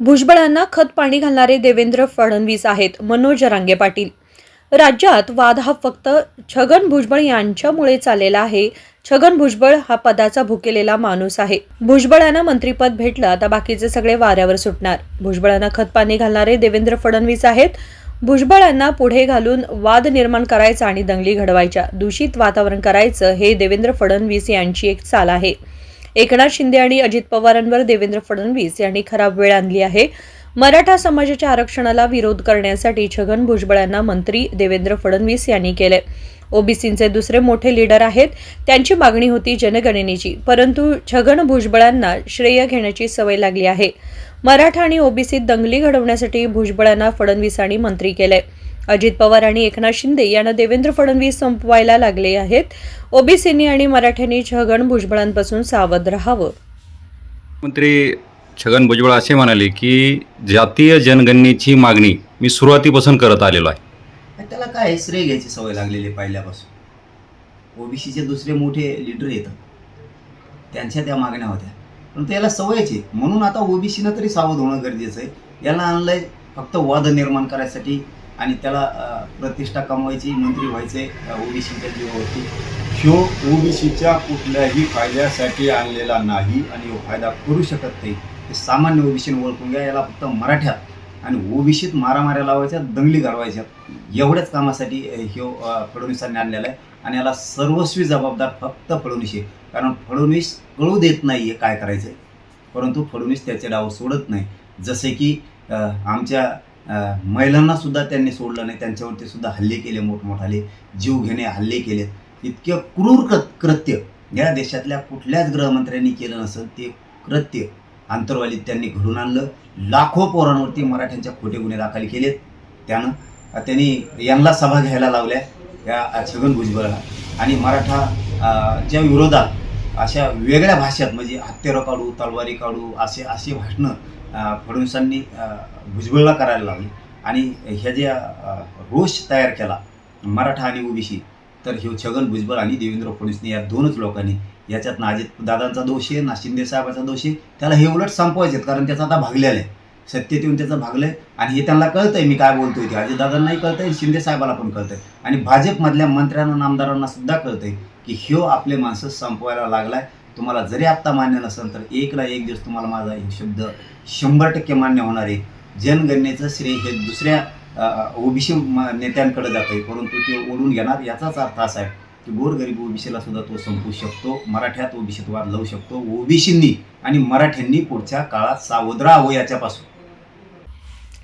भुजबळांना खत पाणी घालणारे देवेंद्र फडणवीस आहेत मनोज रांगे पाटील. राज्यात वाद हा फक्त छगन भुजबळ यांच्यामुळे चाललेला आहे. छगन भुजबळ हा पदाचा भुकेलेला माणूस आहे. भुजबळांना मंत्रीपद भेटलं तर बाकीचे सगळे वाऱ्यावर सुटणार. भुजबळांना खत पाणी घालणारे देवेंद्र फडणवीस आहेत. भुजबळांना पुढे घालून वाद निर्माण करायचा आणि दंगली घडवायच्या दूषित वातावरण करायचं हे देवेंद्र फडणवीस यांची एक चाल आहे. एकनाथ शिंदे आणि अजित पवारांवर देवेंद्र फडणवीस यांनी खराब वेळ आणली आहे. मराठा समाजाच्या आरक्षणाला विरोध करण्यासाठी छगन भुजबळांना मंत्री देवेंद्र फडणवीस यांनी केले. ओबीसींचे दुसरे मोठे लीडर आहेत त्यांची मागणी होती जनगणनेची परंतु छगन भुजबळांना श्रेय घेण्याची सवय लागली आहे. मराठा आणि ओबीसीत दंगली घडवण्यासाठी भुजबळांना फडणवीसांनी मंत्री केले. अजित पवार आणि एकनाथ शिंदे यांना देवेंद्र फडणवीस संपवायला लागले आहेत. ओबीसींनी आणि मराठ्यांनी छगन भुजबळांपासून सावध राहावं. मंत्री छगन भुजबळ असे म्हणाले की जातीय जनगणनेची मागणी मी सुरुवातीपासून करत आलेलो आहे. त्याला काय श्रेय घ्यायची सवय लागलेली आहे पहिल्यापासून? ओबीसीचे दुसरे मोठे लीडर येतात त्यांच्या त्या मागण्या होत्या. पण त्याला सवयच आहे. म्हणून आता ओबीसीनं तरी सावध होणं गरजेचं आहे. याला आणलंय फक्त वाद निर्माण करायसाठी आणि त्याला प्रतिष्ठा कमवायची मंत्री व्हायचे ओबीसीच्या जीवावरती ह्यो ओबीसीच्या कुठल्याही फायद्यासाठी आणलेला नाही आणि फायदा करू शकत नाही. हे सामान्य ओबीसीने ओळखून घ्या याला फक्त मराठ्यात आणि ओबीसीत मारामाऱ्या लावायच्या दंगली घालवायच्या एवढ्याच कामासाठी हे ह्यो फडणवीसांनी आणलेला आहे. आणि याला सर्वस्वी जबाबदार फक्त फडणवीस आहे. कारण फडणवीस कळू देत नाही आहे काय करायचं आहे परंतु फडणवीस त्याचे डाव सोडत नाही. जसे की आमच्या महिलांना सुद्धा त्यांनी सोडलं नाही. त्यांच्यावरती सुद्धा हल्ले केले मोठमोठाले जीव घेणे हल्ले केले. इतकं क्रूर कृत कृत्य या देशातल्या कुठल्याच गृहमंत्र्यांनी केलं नसेल. ते कृत्य आंतरवालीत त्यांनी घडून आणलं. लाखो पोरांवरती मराठ्यांच्या खोटे गुन्हे दाखल केलेत. त्यानं त्यांनी यांना सभा घ्यायला लावल्या या छगन भुजबळला. आणि मराठा च्या विरोधात अशा वेगळ्या भाषेत म्हणजे हत्यारं काढू तलवारी काढू असे असे भाषणं फडणवीसांनी भुजबळला करायला लावली. आणि ह्या ज्या रोष तयार केला मराठा आणि ओबीसी तर हे छगन भुजबळ आणि देवेंद्र फडणवीसने या दोनच लोकांनी याच्यात ना अजित दादांचा दोष आहे ना शिंदे साहेबाचा दोष आहे त्याला हे उलट संपवायचे आहेत, कारण त्याचा आता भागलेला आहे. सत्तेत येऊन त्याचं भागलंय. आणि हे त्यांना कळतंय मी काय बोलतोय ते. अजितदादांनाही कळतंय शिंदे साहेबाला पण कळतंय. आणि भाजपमधल्या मंत्र्यांना नामदारांना सुद्धा कळतंय की ह्यो आपले माणसं संपवायला लागलाय. तुम्हाला जरी आत्ता मान्य नसेल तर एकला एक दिवस तुम्हाला माझा एक शब्द शंभर टक्के मान्य होणार आहे. जनगणनेचं श्रेय हे दुसऱ्या ओबीसी नेत्यांकडे जात आहे. परंतु ते ओढून घेणार याचाच अर्थ असा आहे की गोरगरीब ओबीसीला सुद्धा तो संपू शकतो मराठ्यात ओबीसीत वाद लावू शकतो. ओबीसींनी आणि मराठ्यांनी पुढच्या काळात सावध राहावं याच्यापासून.